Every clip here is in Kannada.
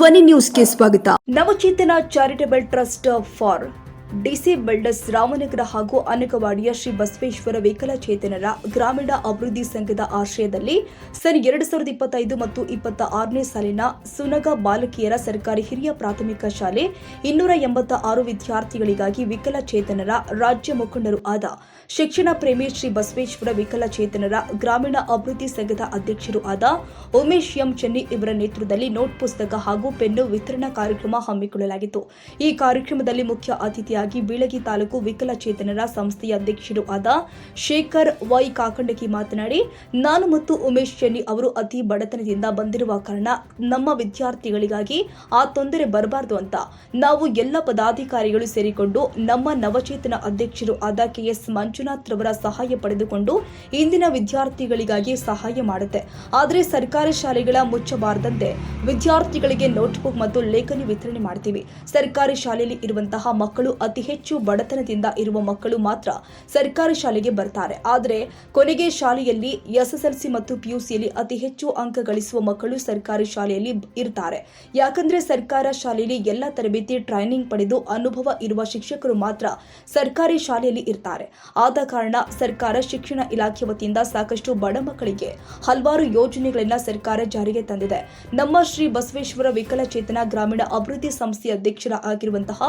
ಧ್ವನಿ ನ್ಯೂಸ್ಗೆ ಸ್ವಾಗತ. Navachetana charitable trust for DC builders Ramanagara ಹಾಗೂ ಅನಕವಾಡಿಯ ಶ್ರೀ ಬಸವೇಶ್ವರ ವಿಕಲಚೇತನರ ಗ್ರಾಮೀಣ ಅಭಿವೃದ್ಧಿ ಸಂಘದ ಆಶ್ರಯದಲ್ಲಿ ಸನ್ ಎರಡು ಸಾವಿರದ ಇಪ್ಪತ್ತೈದು ಮತ್ತು ಇಪ್ಪತ್ತ ಆರನೇ ಸಾಲಿನ ಸುನಗ ಬಾಲಕಿಯರ ಸರ್ಕಾರಿ ಹಿರಿಯ ಪ್ರಾಥಮಿಕ ಶಾಲೆ ಇನ್ನೂರ ಎಂಬತ್ತ ಆರು ವಿದ್ಯಾರ್ಥಿಗಳಿಗಾಗಿ ವಿಕಲಚೇತನರ ರಾಜ್ಯ ಮುಖಂಡರು ಆದ ಶಿಕ್ಷಣ ಪ್ರೇಮಿ ಶ್ರೀ ಬಸವೇಶ್ವರ ವಿಕಲಚೇತನರ ಗ್ರಾಮೀಣ ಅಭಿವೃದ್ಧಿ ಸಂಘದ ಅಧ್ಯಕ್ಷರು ಆದ ಉಮೇಶ್ ಎಂ ಚೆನ್ನಿ ಇವರ ನೇತೃತ್ವದಲ್ಲಿ ನೋಟ್ ಪುಸ್ತಕ ಹಾಗೂ ಪೆನ್ನು ವಿತರಣಾ ಕಾರ್ಯಕ್ರಮ ಹಮ್ಮಿಕೊಳ್ಳಲಾಗಿತ್ತು. ಈ ಕಾರ್ಯಕ್ರಮದಲ್ಲಿ ಮುಖ್ಯ ಅತಿಥಿಯಾಗಿ ಬೀಳಗಿ ತಾಲೂಕು ವಿಕಲಚೇತನರ ಸಂಸ್ಥೆಯ ಅಧ್ಯಕ್ಷರು ಆದ ಶೇಖರ್ ವೈ ಕಾಕಂಡಕಿ ಮಾತನಾಡಿ, ನಾನು ಮತ್ತು ಉಮೇಶ್ ಚೆನ್ನಿ ಅವರು ಅತಿ ಬಡತನದಿಂದ ಬಂದಿರುವ ಕಾರಣ ನಮ್ಮ ವಿದ್ಯಾರ್ಥಿಗಳಿಗಾಗಿ ಆ ತೊಂದರೆ ಬರಬಾರದು ಅಂತ ನಾವು ಎಲ್ಲ ಪದಾಧಿಕಾರಿಗಳು ಸೇರಿಕೊಂಡು ನಮ್ಮ ನವಚೇತನ ಅಧ್ಯಕ್ಷರು ಆದ ಕೆಎಸ್ ಮಂಜುನಾಥ್ ರವರ ಸಹಾಯ ಪಡೆದುಕೊಂಡು ಇಂದಿನ ವಿದ್ಯಾರ್ಥಿಗಳಿಗಾಗಿ ಸಹಾಯ ಮಾಡುತ್ತೆ. ಆದರೆ ಸರ್ಕಾರಿ ಶಾಲೆಗಳ ಮುಚ್ಚಬಾರದಂತೆ ವಿದ್ಯಾರ್ಥಿಗಳಿಗೆ ನೋಟ್ಬುಕ್ ಮತ್ತು ಲೇಖನಿ ವಿತರಣೆ ಮಾಡ್ತೀವಿ. ಸರ್ಕಾರಿ ಶಾಲೆಯಲ್ಲಿ ಇರುವಂತಹ ಮಕ್ಕಳು ಅತಿ ಹೆಚ್ಚು ಬಡತನದಿಂದ ಇರುವ ಮಕ್ಕಳು ಮಾತ್ರ ಸರ್ಕಾರಿ ಶಾಲೆಗೆ ಬರ್ತಾರೆ. ಆದರೆ ಕೊನೆಗೆ ಶಾಲೆಯಲ್ಲಿ ಎಸ್ಎಸ್ಎಲ್ಸಿ ಮತ್ತು ಪಿಯುಸಿಯಲ್ಲಿ ಅತಿ ಹೆಚ್ಚು ಅಂಕ ಗಳಿಸುವ ಮಕ್ಕಳು ಸರ್ಕಾರಿ ಶಾಲೆಯಲ್ಲಿ ಇರ್ತಾರೆ. ಯಾಕಂದ್ರೆ ಸರ್ಕಾರ ಶಾಲೆಯಲ್ಲಿ ಎಲ್ಲ ತರಬೇತಿ, ಟ್ರೈನಿಂಗ್ ಪಡೆದು ಅನುಭವ ಇರುವ ಶಿಕ್ಷಕರು ಮಾತ್ರ ಸರ್ಕಾರಿ ಶಾಲೆಯಲ್ಲಿ ಇರ್ತಾರೆ. ಆದ ಕಾರಣ ಸರ್ಕಾರ ಶಿಕ್ಷಣ ಇಲಾಖೆ ವತಿಯಿಂದ ಸಾಕಷ್ಟು ಬಡ ಮಕ್ಕಳಿಗೆ ಹಲವಾರು ಯೋಜನೆಗಳನ್ನ ಸರ್ಕಾರ ಜಾರಿಗೆ ತಂದಿದೆ. ನಮ್ಮ ಶ್ರೀ ಬಸವೇಶ್ವರ ವಿಕಲಚೇತನ ಗ್ರಾಮೀಣ ಅಭಿವೃದ್ಧಿ ಸಂಸ್ಥೆ ಅಧ್ಯಕ್ಷರ ಆಗಿರುವಂತಹ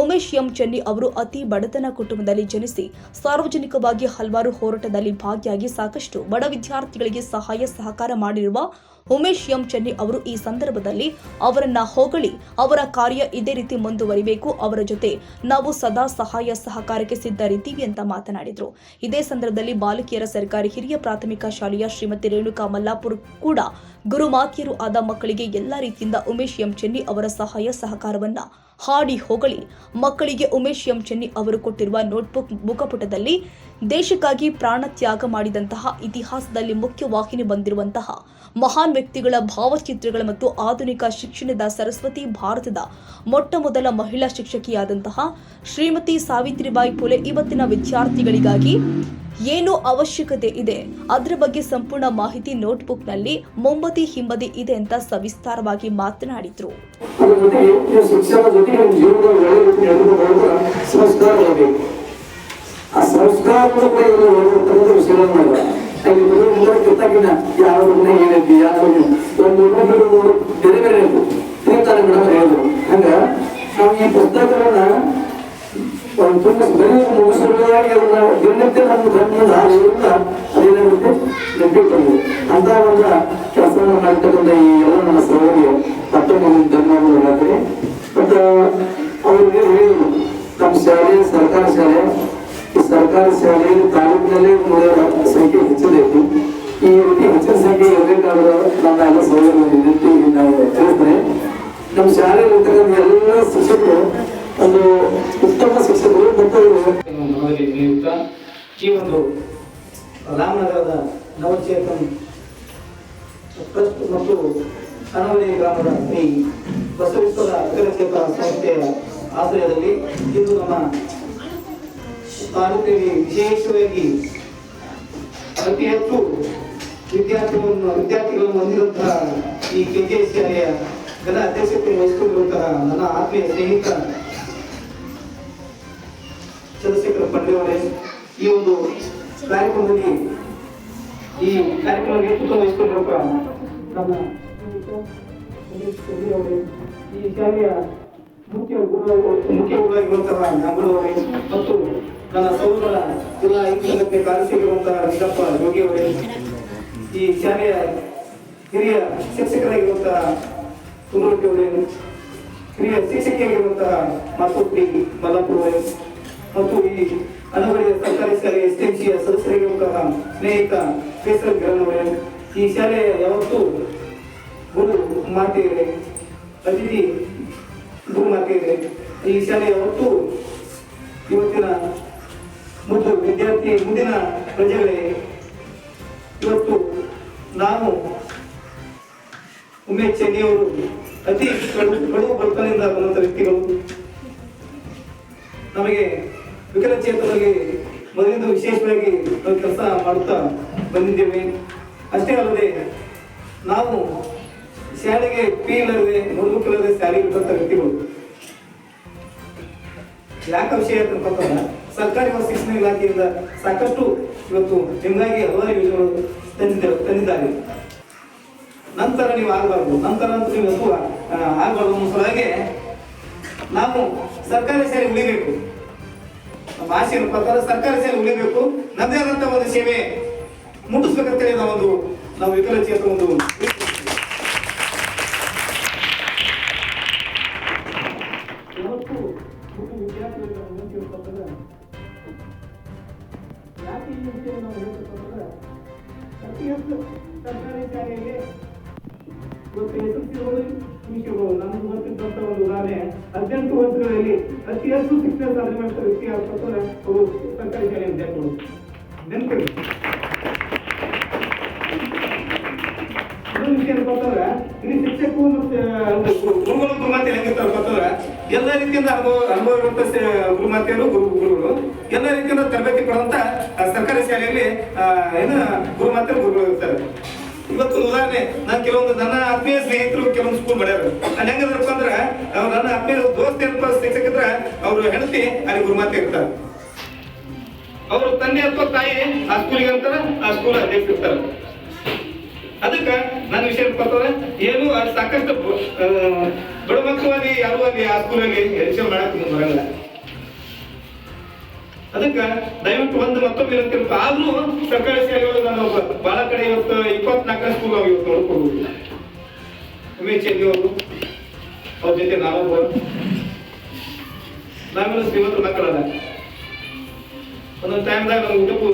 ಉಮೇಶ್ ಎಂ. ಚೆನ್ನಿ ಅವರು ಅತಿ ಬಡತನ ಕುಟುಂಬದಲ್ಲಿ ಜನಿಸಿ ಸಾರ್ವಜನಿಕವಾಗಿ ಹಲವಾರು ಹೋರಾಟದಲ್ಲಿ ಭಾಗಿಯಾಗಿ ಸಾಕಷ್ಟು ಬಡ ವಿದ್ಯಾರ್ಥಿಗಳಿಗೆ ಸಹಾಯ ಸಹಕಾರ ಮಾಡಿರುವ ಉಮೇಶ್ ಎಂ ಚೆನ್ನಿ ಅವರು ಈ ಸಂದರ್ಭದಲ್ಲಿ ಅವರನ್ನ ಹೊಗಳಿ ಅವರ ಕಾರ್ಯ ಇದೇ ರೀತಿ ಮುಂದುವರಿಬೇಕು, ಅವರ ಜೊತೆ ನಾವು ಸದಾ ಸಹಾಯ ಸಹಕಾರಕ್ಕೆ ಸಿದ್ಧರಿದ್ದೀವಿ ಅಂತ ಮಾತನಾಡಿದರು. ಇದೇ ಸಂದರ್ಭದಲ್ಲಿ ಬಾಲಕಿಯರ ಸರ್ಕಾರಿ ಹಿರಿಯ ಪ್ರಾಥಮಿಕ ಶಾಲೆಯ ಶ್ರೀಮತಿ ರೇಣುಕಾ ಮಲ್ಲಾಪುರ್ ಕೂಡ ಗುರುಮಾತಿಯರು ಆದ ಮಕ್ಕಳಿಗೆ ಎಲ್ಲಾ ರೀತಿಯಿಂದ ಉಮೇಶ್ ಎಂ ಚೆನ್ನಿ ಅವರ ಸಹಾಯ ಸಹಕಾರವನ್ನ ಹಾಡಿ ಹೊಗಳಿ ಮಕ್ಕಳಿಗೆ ಉಮೇಶ್ ಎಂ ಚೆನ್ನಿ ಅವರು ಕೊಟ್ಟಿರುವ ನೋಟ್ಬುಕ್ ಮುಖಪುಟದಲ್ಲಿ ದೇಶಕ್ಕಾಗಿ ಪ್ರಾಣ ತ್ಯಾಗ ಮಾಡಿದಂತಹ ಇತಿಹಾಸದಲ್ಲಿ ಮುಖ್ಯವಾಹಿನಿ ಬಂದಿರುವಂತಹ ಮಹಾನ್ ವ್ಯಕ್ತಿಗಳ ಭಾವಚಿತ್ರಗಳ ಮತ್ತು ಆಧುನಿಕ ಶಿಕ್ಷಣದ ಸರಸ್ವತಿ ಭಾರತದ ಮೊಟ್ಟ ಮೊದಲ ಮಹಿಳಾ ಶಿಕ್ಷಕಿಯಾದಂತಹ ಶ್ರೀಮತಿ ಸಾವಿತ್ರಿಬಾಯಿ ಫುಲೆ ಇವತ್ತಿನ ವಿದ್ಯಾರ್ಥಿಗಳಿಗಾಗಿ ಏನು ಅವಶ್ಯಕತೆ ಇದೆ? ಅದರ ಬಗ್ಗೆ ಸಂಪೂರ್ಣ ಮಾಹಿತಿ ನೋಟ್ಬುಕ್ನಲ್ಲಿ ಮೊಂಬತಿ ಹಿಂಬದಿ ಇದೆ ಅಂತ ಸವಿಸ್ತಾರವಾಗಿ ಮಾತನಾಡಿದ್ರು. ಇರಬೇಕು ಮೂರು ಕಿತ್ತಾಗಿನ ಯಾವ ಒಂದು ಇನ್ನೊಬ್ಬರು ಬೇರೆ ಬೇರೆ ಹಂಗ ನಾವು ಈ ಪುಸ್ತಕಗಳನ್ನ ಒಂದು ತುಂಬ ಬರೀ ಮುಗಿಸುವುದಾಗಿ ಅದನ್ನ ದಿನನಿತ್ಯ ಅಂತ ಒಂದು ಕೆಲಸವನ್ನು ಮಾಡ್ತಕ್ಕಂಥ ಈ ಎಲ್ಲ ನಮ್ಮ ಸಹೋದರಿ ಸರ್ಕಾರಿ ಶಾಲೆಯಲ್ಲಿ ತಾಲೂಕಿನಲ್ಲಿ ಮಹಿಳೆಯರ ಸಂಖ್ಯೆ ಹೆಚ್ಚಬೇಕು ಈ ರೀತಿ ಹೆಚ್ಚಿನ ಸಂಖ್ಯೆ ಇರಬೇಕಾದ್ರೆ ನಮ್ಮ ಎಲ್ಲ ಸೌಲಭ್ಯ ನಾವು ತಿಳಿಸ್ತೇನೆ ನಮ್ಮ ಶಾಲೆಯಲ್ಲಿ ಇರ್ತಕ್ಕಂಥ ಎಲ್ಲ ಶಿಕ್ಷಕರು, ಒಂದು ಉತ್ತಮ ಶಿಕ್ಷಕರು ಮತ್ತು ಈ ಒಂದು ರಾಮನಗರದ ನವಚೇತನ್ ಟ್ರಸ್ಟ್ ಮತ್ತು ಅನವಳಿ ಗ್ರಾಮದ ಈ ಬಸವೇಶ್ವರ ವಿಕಲಚೇತನ ಸಂಸ್ಥೆಯ ಆಶ್ರಯದಲ್ಲಿ ಇಂದು ನಮ್ಮ ತಾಲೂಕಿನಲ್ಲಿ ವಿಶೇಷವಾಗಿ ಅತಿ ಹೆಚ್ಚು ವಿದ್ಯಾರ್ಥಿಗಳನ್ನು ವಿದ್ಯಾರ್ಥಿಗಳನ್ನು ಹೊಂದಿರುವಂತಹ ಈ ಕೆ ಜೆ ಶಾಲೆಯ ಘನ ಅಧ್ಯಕ್ಷತೆ ವಹಿಸಿಕೊಂಡಿರುವಂತಹ ನನ್ನ ಆತ್ಮೀಯ ಸ್ನೇಹಿತ ಚಂದ್ರಶೇಖರ ಪಂಡೆ ಅವರೇ, ಈ ಒಂದು ಕಾರ್ಯಕ್ರಮದಲ್ಲಿ, ಈ ಕಾರ್ಯಕ್ರಮ ನೇತೃತ್ವ ವಹಿಸಿಕೊಂಡಿರುವ ನಮ್ಮ ಈ ಶಾಲೆಯ ಮುಖ್ಯ ಗುರು ಮುಖ್ಯ ಗುರುವಾಗಿರುವಂತಹ ನಾಗರು ಅವರೇ ಮತ್ತು ನನ್ನ ಸಹೋದರ ಜಿಲ್ಲಾ ಐದು ಕಾರ್ಯಸಿರುವಂತಹ ರಂಗಪ್ಪ ಯೋಗಿ ಅವರೇ ಈ ಶಾಲೆಯ ಹಿರಿಯ ಶಿಕ್ಷಕರಾಗಿರುವಂತಹ ಸುಮೂರ್ತಿ ಅವರೇ, ಹಿರಿಯ ಶಿಕ್ಷಕಿಯಾಗಿರುವಂತಹ ಮಾತುಟ್ಟಿ ಮಲ್ಲಪುರ ಅವರೇ, ಮತ್ತು ಈ ಅನವರಿಯ ಸರ್ಕಾರಿ ಶಾಲೆ ಎಸ್ ಎಂ ಸಿಯ ಸದಸ್ಯರಾಗಿರುವಂತಹ ಸ್ನೇಹಿತ ಕೇಸರ್ ಗಿರಣವರೇ ಈ ಶಾಲೆಯ ಯಾವತ್ತೂ ಗುರು ಮಾತೆಯರೇ, ಅತಿಥಿ ಗುರು ಮಾತೆಯರೇ, ಈ ಶಾಲೆ ಯಾವತ್ತೂ ಇವತ್ತಿನ ಮುದ್ದು ವಿದ್ಯಾರ್ಥಿ ಮುಂದಿನ ಪ್ರಜೆಗಳೇ ಇವತ್ತು ನಾನು ಉಮೇಶ್ ಚೆನ್ನಿಯವರು ಅತಿ ಕಡು ಬಡತನದಿಂದ ಬಂದಂಥ ವ್ಯಕ್ತಿಗಳು. ನಮಗೆ ವಿಕಲಚೇತನರಿಗೆ ಮೊದಲಿಂದ ವಿಶೇಷವಾಗಿ ನಾವು ಕೆಲಸ ಮಾಡುತ್ತಾ ಬಂದಿದ್ದೇವೆ. ಅಷ್ಟೇ ಅಲ್ಲದೆ ನಾವು ಶಾಲೆಗೆ ಪಿ ಇಲ್ಲದೆ ನೋಟ್ಬುಕ್ ಇಲ್ಲದೆ ಶಾಲೆಗೆ ಬಿಟ್ಟಂತ ವ್ಯಕ್ತಿಗಳು. ಯಾಕೆ ವಿಷಯ ಅಂತಂದ್ರೆ ಸರ್ಕಾರಿ ಮತ್ತು ಶಿಕ್ಷಣ ಇಲಾಖೆಯಿಂದ ಸಾಕಷ್ಟು ಇವತ್ತು ನಿಮಗಾಗಿ ಹಲವಾರು ಯೋಜನೆಗಳು ತಂದಿದ್ದೆ ತಂದಿದ್ದಾರೆ. ನಂತರ ನೀವು ಆಗಬಾರ್ದು. ನಂತರ ಅಂತ ನೀವು ಆಗಬಾರ್ದು ಅನ್ನೋ ಸಲುವಾಗಿ ನಾವು ಸರ್ಕಾರಿ ಸೇರಿ ಉಳಿಬೇಕು. ನಮ್ಮ ಆಶಯ ಪ್ರಕಾರ ಸರ್ಕಾರಿ ಸೇರಿ ಉಳಿಬೇಕು. ನಮ್ಮದೇ ಆದಂತಹ ಒಂದು ಸೇವೆ ಮುಟ್ಟಿಸ್ಬೇಕಂತೇಳಿ ನಾವೊಂದು, ನಾವು ವಿಕಲಚೇತ ಒಂದು ಈ ವಿಷಯವನ್ನು ನಾವು ಹೇಳ್ತಕ್ಕಂಥ ಪ್ರತಿಯೊಂದು ಸರ್ಕಾರಿ ಶಾಲೆಗೆ ಇವತ್ತು ಎಸ್ ಎಲ್ ಸಿ ವಿಷಯಗಳು ಗೊತ್ತಿದ್ದಂಥ ಒಂದು ಉದಾಹರಣೆ ಹದಿನೆಂಟು ವರ್ಷಗಳಲ್ಲಿ ಅತಿ ಹೆಚ್ಚು ಶಿಕ್ಷಣ ಸಾಧನೆ ಮಾಡಿದ ವ್ಯಕ್ತಿ ಯಾಕಂದ್ರೆ ಅವರು ಸರ್ಕಾರಿ ಶಾಲೆ ವಿದ್ಯಾರ್ಥಿಗಳು ನೆನಪಿಡಿ ಇನ್ನೊಂದು ವಿಷಯ ಏನಪ್ಪ ಅಂತಂದ್ರೆ ಇಲ್ಲಿ ಶಿಕ್ಷಕರು ಮತ್ತು ಗುರುಗಳು ಮತ್ತೆ ಹೆಂಗಿರ್ತಾರಪ್ಪ ಅಂತಂದ್ರೆ ಎಲ್ಲ ರೀತಿಯಿಂದ ಅನುಭವ ಅನುಭವ ಇರುವಂತ ಗುರುಮಾತೆಯರು ಗುರು ಗುರುಗಳು. ಎಲ್ಲ ರೀತಿಯಿಂದ ತರಬೇತಿ ಕೊಡುವಂತ ಸರ್ಕಾರಿ ಶಾಲೆಯಲ್ಲಿ ಏನು ಗುರುಮಾತೆಯರು ಗುರುಗಳು ಇರ್ತಾರೆ. ಇವತ್ತು ಉದಾಹರಣೆ, ನಾನು ಕೆಲವೊಂದು ನನ್ನ ಆತ್ಮೀಯ ಸ್ನೇಹಿತರು ಕೆಲವೊಂದು ಸ್ಕೂಲ್ ಮಾಡ್ಯಾರ. ನಾನು ಹೆಂಗದ್ರಪ್ಪ ಅಂದ್ರೆ ನನ್ನ ಆತ್ಮೀಯ ದೋಸ್ತ ಏನಪ್ಪ ಶಿಕ್ಷಕಿದ್ರ ಅವ್ರು ಹೆಂಡತಿ, ಅಲ್ಲಿ ಗುರುಮಾತೆ ಇರ್ತಾರೆ. ಅವರು ತಂದೆ ಅಥವಾ ತಾಯಿ ಆ ಸ್ಕೂಲಿಗೆ ಅಂತಾರ, ಆ ಸ್ಕೂಲ್ ಅಧ್ಯಕ್ಷ ಇರ್ತಾರೆ. ಅದಕ್ಕೆ ನನ್ನ ವಿಷಯ ಕೊಡ್ತದೆ ಏನು, ಅಲ್ಲಿ ಸಾಕಷ್ಟು ಬಡ ಮಕ್ಕಳು ಯಾರು ಅಲ್ಲಿ ಆ ಸ್ಕೂಲಲ್ಲಿ ಎಲೆಕ್ಷನ್ ಮಾಡಕ್ ಬರಲ್ಲ. ಅದಕ್ಕೆ ದಯವಿಟ್ಟು ಒಂದು ಮತ್ತೊಮ್ಮೆ ಇರುತ್ತೆ ಆದ್ರೂ ಸರ್ಕಾರಿ ಶಾಲೆಗಳು ನಾನು ಬಹಳ ಕಡೆ ಇವತ್ತು ಇಪ್ಪತ್ನಾಲ್ಕನೇ ಸ್ಕೂಲ್ ನಾವು ಇವತ್ತು ನೋಡ್ಕೊಡ್ಬೋದು ಉಮೇಶ್ ಚೆನ್ನಿ ಅವರು, ಅವ್ರ ಜೊತೆ ನಾವೊಬ್ಬ ನಾವೆಲ್ಲ ಶ್ರೀಮಂತರ ಮಕ್ಕಳಲ್ಲ. ಒಂದೊಂದು ಟೈಮ್ದಾಗ ನಮ್ಗೆ ಊಟಕ್ಕೂ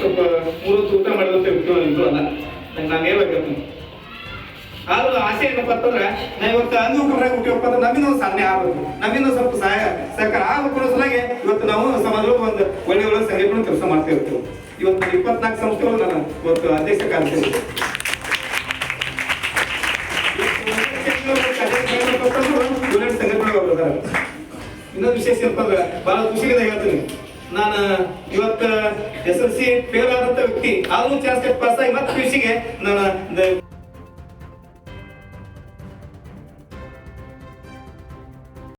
ಸ್ವಲ್ಪ ಮೂರೊತ್ತು ಊಟ ಮಾಡಿದಂತ ವ್ಯಕ್ತಿಗಳು ಇದ್ರು ಅಲ್ಲ ನಂಗೆ ನಾನು ಹೇಳ್ಬೇಕು ಆದ್ರೂ ಆಸೆ ಏನಪ್ಪ ಅಂತಂದ್ರೆ ನಾ ಇವತ್ತು ಅಂಗವಿಕಲರಾಗಿ ಹುಟ್ಟಿವಪ್ಪ ಅಂದ್ರೆ ನಮ್ಮಿಂದ ಒಂದು ಸಾಧನೆ ಆಗ್ಬೇಕು. ನಮ್ಮಿಂದ ಸ್ವಲ್ಪ ಸಹಾಯ ಸರ್ಕಾರ ಆಗ್ಬೇಕು ಇವತ್ತು ನಾವು ಸಮಾಜದೊಳಗೆ ಒಂದು ಒಳ್ಳೆ ಒಳ್ಳೆ ಸಂಘಟನೆ ಕೆಲಸ ಮಾಡ್ತಾ ಇರ್ತೀವಿ. ಇವತ್ತು ಇಪ್ಪತ್ನಾಲ್ಕು ಸಂಸ್ಥೆಗಳು ನಾನು ಇವತ್ತು ಅಧ್ಯಕ್ಷ ಕಾರ್ಯಕ್ರಮ ಇನ್ನೊಂದು ವಿಶೇಷ ಏನಪ್ಪ ಅಂದ್ರೆ ಬಹಳ ಖುಷಿಯಿಂದ ಹೇಳ್ತೀನಿ. ನಾನು ಇವತ್ತು ಎಸ್ ಎಲ್ ಸಿ ಫೇಲ್ ಆದಂತ ವ್ಯಕ್ತಿ, ಆದ್ರೂ ಜಾಸ್ತಿ ಪಾಸ್ ಆಗಿ ಮತ್ತೆ ಪಿ ನಾನು